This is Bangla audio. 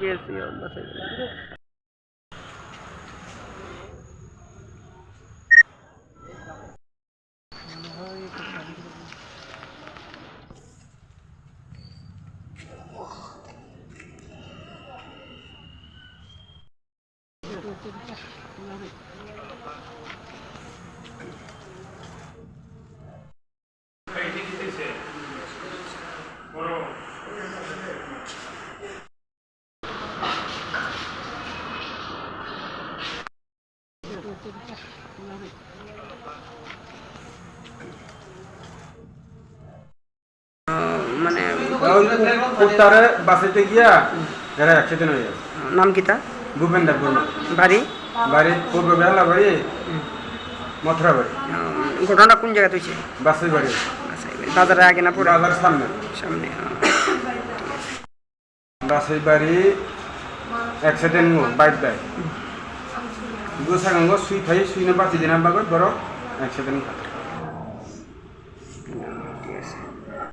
গেছি বাসায় মানে কুত্তারে বাসাইতে গিয়া এরা অ্যাক্সিডেন্ট হয়ে গেছে। নাম কিতা ভূপেন্দ্র বর্মা। বাড়ি? বাড়ি পূর্ব বেহালা বাড়ি মথুরা বাড়ি ঘটনা কোন জায়গাতে হয়েছে? বাসের বাড়ি বাজারে আগে না পড়ে বাজার সামনে। সামনে বাসের বাড়ি অ্যাক্সিডেন্ট বাইক বাই গোসাগাঙ্গ সুই থাই সুইনে বাঁচি দিনা বাগত বড়